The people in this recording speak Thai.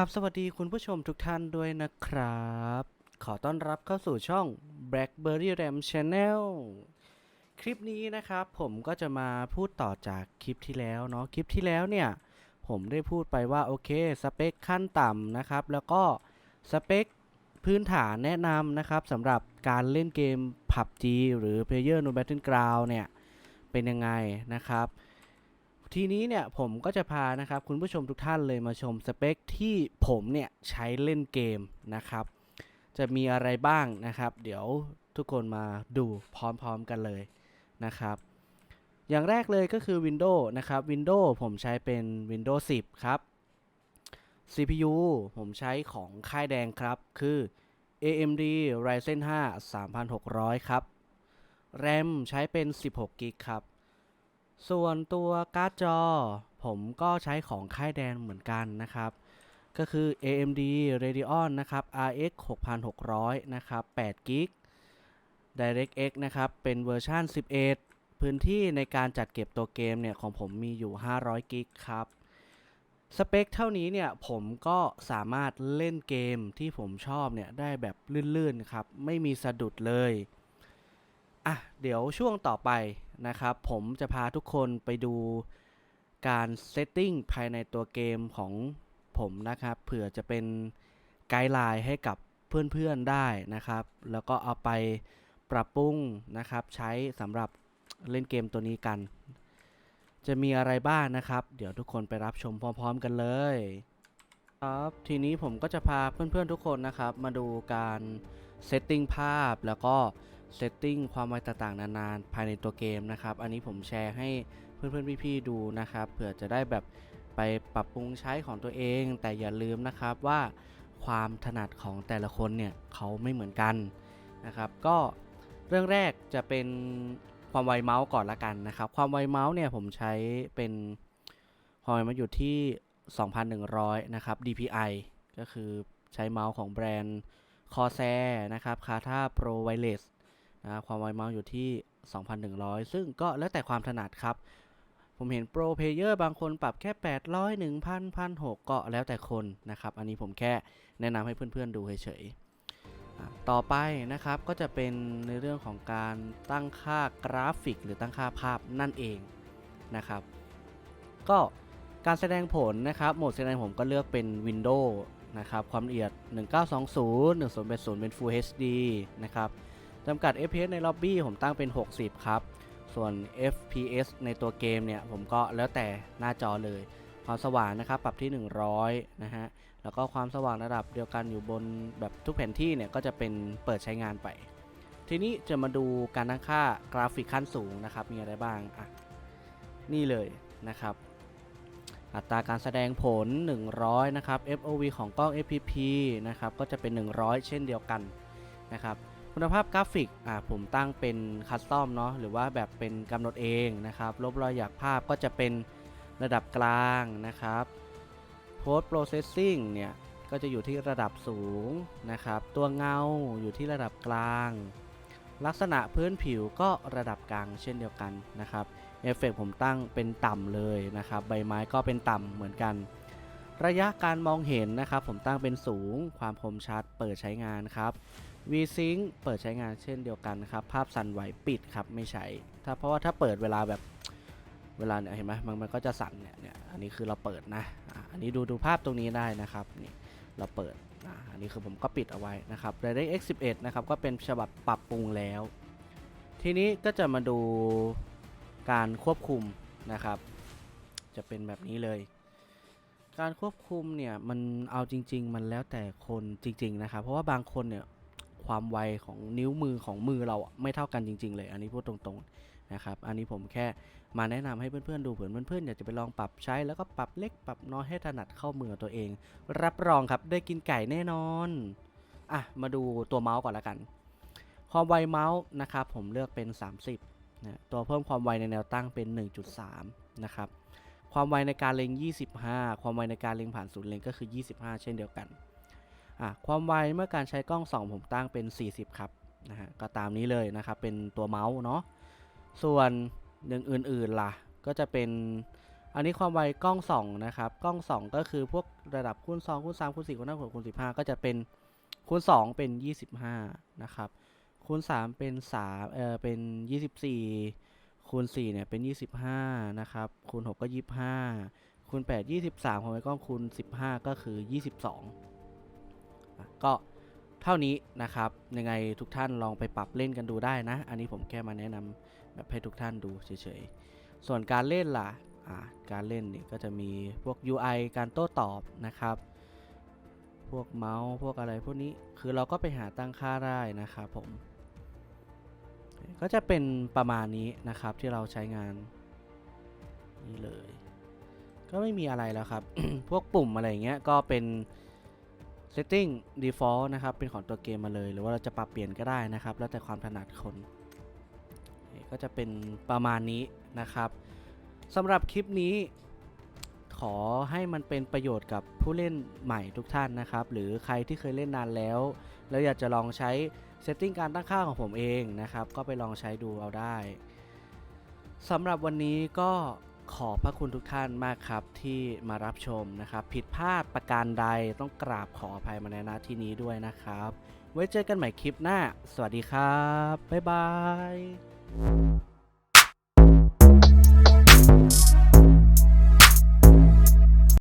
ครับสวัสดีคุณผู้ชมทุกท่านด้วยนะครับ ขอต้อนรับเข้าสู่ช่อง Blackberry Ram Channel คลิปนี้นะครับผมก็จะมาพูดต่อจากคลิปที่แล้วเนาะคลิปที่แล้วเนี่ยผมได้พูดไปว่าโอเคสเปคขั้นต่ำนะครับ แล้วก็สเปคพื้นฐานแนะนำนะครับสำหรับการเล่นเกม PUBG หรือ Player No Battleground เนี่ยเป็นยังไงนะครับ ทีนี้เนี่ยผมก็จะพานะครับคุณผู้ชมทุกท่านเลยมาชมสเปคที่ผมเนี่ยใช้เล่นเกมนะครับ จะมีอะไรบ้างนะครับ เดี๋ยวทุกคนมาดูพร้อมๆกันเลยนะครับ อย่างแรกเลยก็คือ Windows นะครับ Windows ผมใช้เป็น Windows 10 ครับ CPU ผมใช้ของค่ายแดงครับ คือ AMD Ryzen 5 3600 ครับ RAM ใช้เป็น 16 GB ครับ ส่วนตัวการ์ดจอ ผมก็ใช้ของค่ายแดงเหมือนกันนะครับ ก็คือ AMD Radeon นะครับ RX 6600 นะครับ8 g b DirectX นะครับ เป็นเวอร์ชัน11 พื้นที่ในการจัดเก็บตัวเกมเนี่ย ของผมมีอยู่ 500 g b ครับ สเปคเท่านี้เนี่ย ผมก็สามารถเล่นเกมที่ผมชอบเนี่ย ได้แบบลื่นๆครับ ไม่มีสะดุดเลย อะเดี๋ยวช่วงต่อไปนะครับ ผมจะพาทุกคนไปดูการเซตติ้งภายในตัวเกมของผมนะครับเผื่อจะเป็นไกด์ไลน์ให้กับเพื่อนๆได้นะครับ แล้วก็เอาไปปรับปรุงนะครับ ใช้สำหรับเล่นเกมตัวนี้กัน จะมีอะไรบ้างนะครับ เดี๋ยวทุกคนไปรับชมพร้อม ๆ กันเลยครับทีนี้ผมก็จะพาเพื่อนๆทุกคนนะครับ มาดูการเซตติ้งภาพแล้วก็ เซตติ้งความไวต่างๆ นานาภายในตัวเกมนะครับ อันนี้ผมแชร์ให้เพื่อนๆ พี่ๆ ดูนะครับเผื่อจะได้แบบไปปรับปรุงใช้ของตัวเอง แต่อย่าลืมนะครับว่าความถนัดของแต่ละคนเนี่ยเขาไม่เหมือนกันนะครับ ก็เรื่องแรกจะเป็นความไวเมาส์ก่อนละกันนะครับ ความไวเมาส์เนี่ยผมใช้เป็นความไวเมาส์อยู่ที่ 2,100 นะครับ DPI ก็คือใช้เมาส์ของแบรนด์ Corsair นะครับ Kata Pro Wireless นะครั ความไวเมาส์อยู่ที่ 2,100 ซึ่งก็แล้วแต่ความถนัดครับ ผมเห็นโปรเพเยอร์บางคนปรับแค่ 800 1,000 1,600ก็แล้วแต่คนนะครับ อันนี้ผมแค่แนะนำให้เพื่อนๆดูเฉยๆต่อไปนะครับก็จะเป็นในเรื่องของการตั้งค่ากราฟิก หรือตั้งค่าภาพนั่นเองนะครับ ก็การแสดงผลนะครับ โหมดแสดงผมก็เลือกเป็น Windows นะครับ ความละเอียด 1920 1080 เป็น Full HD นะครับ จำกัด FPS ในล็อบบี้ผมตั้งเป็น 60 ครับ ส่วน FPS ในตัวเกมเนี่ย ผมก็แล้วแต่หน้าจอเลย ความสว่างนะครับ ปรับที่ 100 นะฮะ แล้วก็ความสว่างระดับเดียวกันอยู่บนแบบทุกแผนที่เนี่ย ก็จะเป็นเปิดใช้งานไป ทีนี้จะมาดูการตั้งค่ากราฟิกขั้นสูงนะครับ มีอะไรบ้าง อะ นี่เลยนะครับ อัตราการแสดงผล 100 นะครับ FOV ของกล้อง FPP นะครับ ก็จะเป็น 100 เช่นเดียวกันนะครับ คุณภาพกราฟิกอ่าผมตั้งเป็นคัสตอมเนาะหรือว่าแบบเป็นกำหนดเองนะครับลบรอยหยักภาพก็จะเป็นระดับกลางนะครับ Post Processing เนี่ยก็จะอยู่ที่ระดับสูงนะครับ ตัวเงาอยู่ที่ระดับกลาง ลักษณะพื้นผิวก็ระดับกลางเช่นเดียวกันนะครับเอฟเฟกผมตั้งเป็นต่ำเลยนะครับ ใบไม้ก็เป็นต่ำเหมือนกัน ระยะการมองเห็นนะครับ ผมตั้งเป็นสูงความคมชัดเปิดใช้งานครับ V-Sync เปิดใช้งานเช่นเดียวกันครับ ภาพสั่นไหวปิดครับไม่ใช้ ถ้าเพราะว่าถ้าเปิดเวลาแบบเวลาเนี่ยเห็นไหมมันมันก็จะสั่นเนี่ยเนี่ยอันนี้คือเราเปิดนะอันนี้ดูดูภาพตรงนี้ได้นะครับนี่เราเปิดอันนี้คือผมก็ปิดเอาไว้นะครับ DirectX 11 นะครับ ก็เป็นฉบับปรับปรุงแล้ว ทีนี้ก็จะมาดูการควบคุมนะครับ จะเป็นแบบนี้เลย การควบคุมเนี่ยมันเอาจริง ๆ มันแล้วแต่คนจริง ๆ นะครับ เพราะว่าบางคนเนี่ย ความไวของนิ้วมือของมือเราไม่เท่ากันจริง ๆ เลย อันนี้พูดตรงๆนะครับอันนี้ผมแค่มาแนะนำให้เพื่อนๆดูเผื่อเพื่อนๆอยากจะไปลองปรับใช้แล้วก็ปรับเล็กปรับน้อยให้ถนัดเข้ามือตัวเอง รับรองครับได้กินไก่แน่นอนอะมาดูตัวเมาส์ก่อนละกัน ความไวเมาส์นะครับผมเลือกเป็น 30นะตัวเพิ่มความไวในแนวตั้งเป็น 1.3 นะครับความไวในการเล็ง 25 ความไวในการเล็งผ่านศูนย์เล็งก็คือ 25 เช่นเดียวกัน อะความไวเมื่อการใช้กล้องสองผมตั้งเป็น 40 ครับนะฮะก็ตามนี้เลยนะครับ เป็นตัวเมาส์เนาะส่วนหนึ่งอื่นๆล่ะ ก็จะเป็นอันนี้ความไวกล้องสองนะครับกล้องสองก็คือพวกระดับคูณ2คูณ3คูณ4คูณ5คูณคูณ15 ก็จะเป็นคูณ 2 เป็น 25 นะครับ คูณ 3 เป็น3เอ่อเป็น 24 คูณ 4 เนี่ย เป็น 25 นะครับ คูณ 6 ก็ 25 คูณ 8 23 ของไอ้กล้องคูณ 15 ก็คือ 22อะ ก็เท่านี้นะครับ ยังไงทุกท่านลองไปปรับเล่นกันดูได้นะ อันนี้ผมแค่มาแนะนำแบบให้ทุกท่านดูเฉยๆ ส่วนการเล่นล่ะการเล่นนี่ก็จะมีพวก UI การโต้ตอบนะครับ พวกเมาส์พวกอะไรพวกนี้คือเราก็ไปหาตั้งค่าได้นะครับผม ก็จะเป็นประมาณนี้นะครับที่เราใช้งานนี่เลย ก็ไม่มีอะไรแล้วครับ พวกปุ่มอะไรเงี้ยก็เป็น setting default นะครับ เป็นของตัวเกมมาเลย หรือว่าเราจะปรับเปลี่ยนก็ได้นะครับ แล้วแต่ความถนัดคน ก็จะเป็นประมาณนี้นะครับสำหรับคลิปนี้ขอให้มันเป็นประโยชน์กับผู้เล่นใหม่ทุกท่านนะครับ หรือใครที่เคยเล่นนานแล้ว แล้วอยากจะลองใช้เซตติ้งการตั้งค่าของผมเองนะครับ ก็ไปลองใช้ดูเอาได้สำหรับวันนี้ก็ ขอบพระคุณทุกท่านมากครับที่มารับชมนะครับ ผิดพลาดประการใดต้องกราบขออภัยมาในหน้าที่นี้ด้วยนะครับ ไว้เจอกันใหม่คลิปหน้า สวัสดีครับ บ๊ายบาย